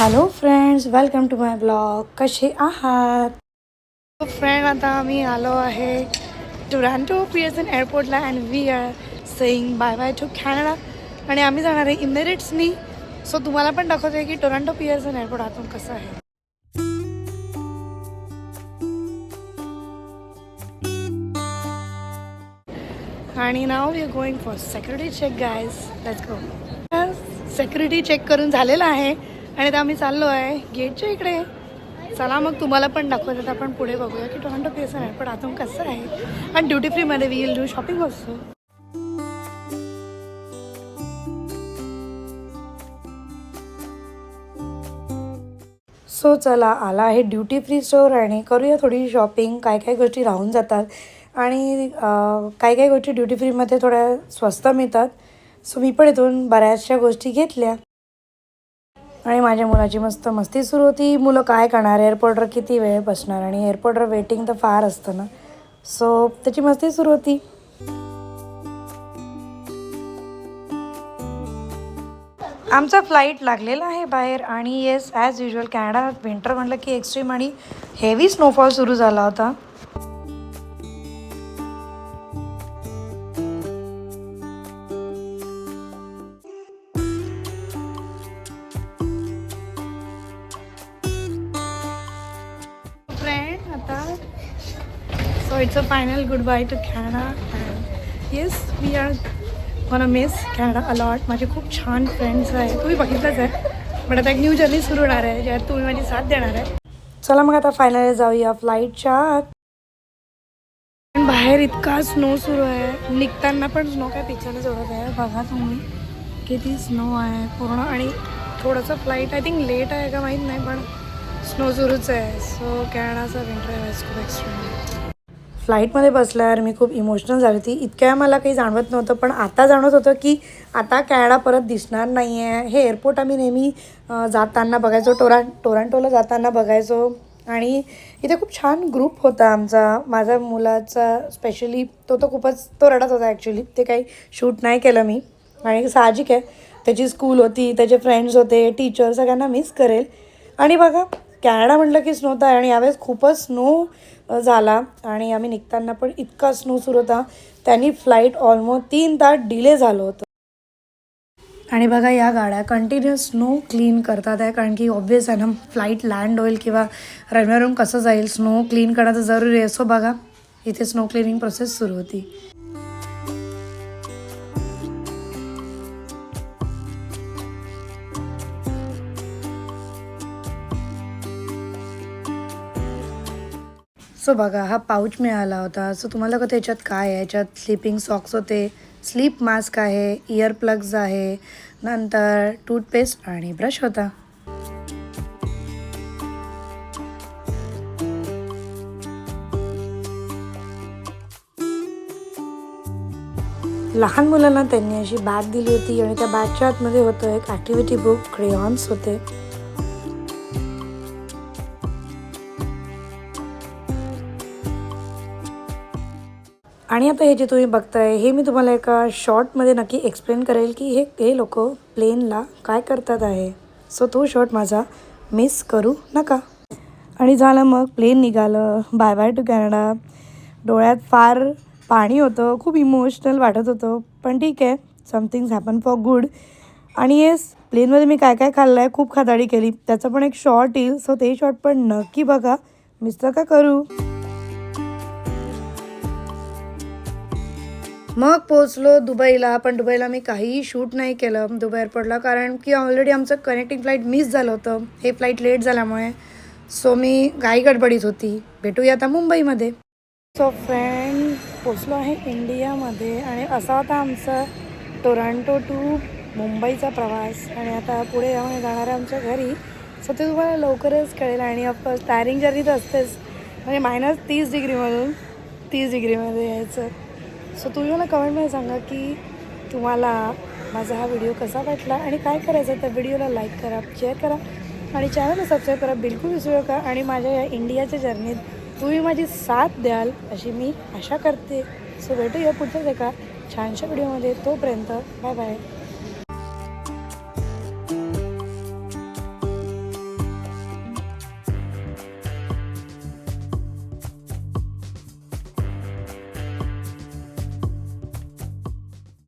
Hello friends welcome to my blog कसे आहात? Friend आता आम्ही आलो आहे टोरॅन्टो पियर्सन एअरपोर्टला and we are saying bye bye to Canada आणि आम्ही जाणार आहे इमिरेट्सनी सो तुम्हाला पण दाखवते की टोरॅन्टो पियर्सन एअरपोर्ट आतून कसं आहे. आणि now we are going for security check guys let's go security check करून झालेलं आहे. आणि आता आम्ही चाललो आहे गेटच्या इकडे. चला मग तुम्हाला पण दाखवत आता आपण पुढे बघूया की टोरंटो पेसन आहे पण आतून कसं आहे? आणि ड्युटी फ्रीमध्ये we will do shopping also so चला आला आहे ड्युटी फ्री स्टोअर आणि करूया थोडी शॉपिंग काय काय गोष्टी राहून जातात. आणि काही काय काय गोष्टी ड्युटी फ्रीमध्ये थोड्या स्वस्त मिळतात. सो मी पण इथून बऱ्याचशा गोष्टी घेतल्या. आणि माझ्या मुलाची मस्त मस्ती सुरू होती. मुलं काय करणार? एअरपोर्टवर किती वेळ बसणार? आणि एअरपोर्टवर वेटिंग तर फार असतं ना. सो त्याची मस्ती सुरू होती. आमचा फ्लाईट लागलेला आहे बाहेर आणि yes as usual Canada winter म्हटलं की एक्स्ट्रीम आणि हेवी स्नोफॉल सुरू झाला होता. So it's a final good bye to Canada and yes we are wanna a miss Canada a lot माझे खूप छान फ्रेंड्स आहे तुम्ही बघितलंच आहे. पण आता एक न्यू जर्नी सुरू होणार आहे ज्यात तुम्ही माझी साथ देणार आहे. चला मग आता फायनली जाऊया फ्लाईटच्या आत बाहेर इतका स्नो सुरू आहे. निघताना पण स्नो काय पिक्चरला जोडत आहे. बघा तुम्ही. किती स्नो आहे पूर्ण. आणि थोडंसं फ्लाईट आय थिंक लेट आहे का माहीत नाही पण स्नो सुरूच आहे. सो कॅनडाचा विंटर आहे खूप फ्लाईटमध्ये बसल्यावर मी खूप इमोशनल झाली होती. इतक्या मला काही जाणवत नव्हतं पण आता जाणवत होतं की आता कॅनडा परत दिसणार नाही आहे हे एअरपोर्ट आम्ही नेहमी जाताना बघायचो टोरा टोरांटोला जाताना बघायचो. आणि इथे खूप छान ग्रुप होता आमचा. माझ्या मुलाचा स्पेशली तो तो खूपच तो रडत होता ॲक्च्युली ते काही शूट नाही केलं मी. आणि साहजिक आहे. त्याची स्कूल होती त्याचे फ्रेंड्स होते टीचर सगळ्यांना मिस करेल. आणि बघा कॅनडा म्हटलं की स्नो तर आहे. आणि यावेळेस खूपच स्नो झाला आणि आम्ही निघताना पण इतका स्नो सुरू होता. त्यांनी फ्लाईट ऑलमोस्ट तीन तास डिले झालं होतं. आणि बघा या गाड्या कंटिन्युअस स्नो क्लीन करतात आहे. कारण की ऑब्विस आहे ना फ्लाईट लँड होईल किंवा रनवेवरून कसं जाईल स्नो क्लीन करणं तर जरुरी आहे. सो बघा इथे स्नो क्लिनिंग प्रोसेस सुरू होती. सो बघा हा पाऊच मिळाला होता. सो तुम्हाला कसं याच्यात काय आहे? याच्यात स्लीपिंग सॉक्स होते. स्लीप मास्क आहे इयर प्लग्स आहे. नंतर टूथपेस्ट आणि ब्रश होता. लहान मुलांना त्यांनी अशी बॅग दिली होती आणि त्या बॅगच्या आतमध्ये होतं एक ॲक्टिव्हिटी बुक क्रेयॉन्स होते. आणि आता हे जे तुम्ही बघताय हे मी तुम्हाला एका शॉर्टमध्ये नक्की एक्सप्लेन करेल की हे हे लोक प्लेनला काय करतात आहे. सो तो शॉर्ट माझा मिस करू नका. आणि झालं मग प्लेन निघालं. बाय बाय टू कॅनडा डोळ्यात फार पाणी होतं खूप इमोशनल वाटत होतं. पण ठीक आहे some things happen for good आणि येस प्लेनमध्ये मी काय काय खाल्लं आहे खूप खादाडी केली. त्याचं पण एक शॉर्ट येईल. सो ते शॉर्ट पण नक्की बघा. मिस तर का करू? मग पोचलो दुबईला पण दुबईला मी काहीही शूट नाही केलं. दुबई एअरपोर्टला कारण की ऑलरेडी आमचं कनेक्टिंग फ्लाईट मिस झालं होतं. हे फ्लाईट लेट झाल्यामुळे. सो मी घाई गडबडीत होती. भेटूया आता मुंबईमध्ये. सो फ्रेंड पोचलो आहे इंडियामध्ये आणि असा होता आमचा टोरांटो टू मुंबईचा प्रवास. आणि आता पुढे जाऊन जाणार आहे आमच्या घरी. सो ते तुम्हाला लवकरच कळेल. आणि ऑफकोर्स टायरिंग जर्नी तर असतेच. म्हणजे मायनस तीस डिग्रीमधून तीस डिग्रीमध्ये यायचं. सो तुम्ही मला कमेंटमध्ये सांगा की तुम्हाला माझा हा व्हिडिओ कसा वाटला आणि काय करायचं त्या व्हिडिओला लाईक करा शेअर करा आणि चॅनलला सबस्क्राईब करा. बिलकुल विसरू नका. आणि माझ्या या इंडियाच्या जर्नीत तुम्ही माझी साथ द्याल अशी मी आशा करते. सो भेटूया पुढच्याच एका छानशा व्हिडिओमध्ये तोपर्यंत बाय बाय